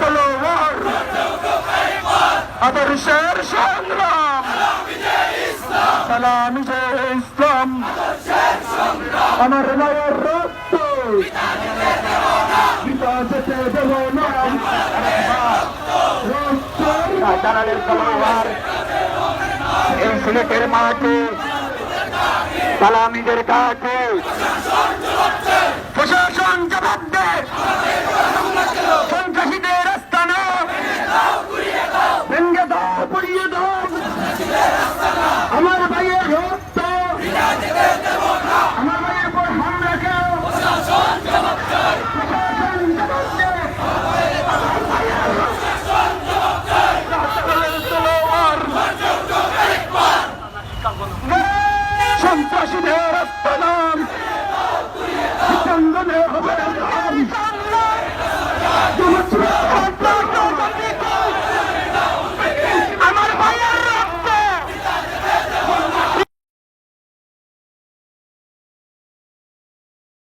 তলোয়ার। আদর্শের সংগ্রাম। সালামি যে ইসলাম। আমার মায়ের রক্ত। পিতা যেতে দেব না। দালালের তলোয়ার। এই সিলেটের মাঠে সালামিদের কাছে প্রশাসন জবাব সন্ত্রাসীদের রক্ত নাম হবে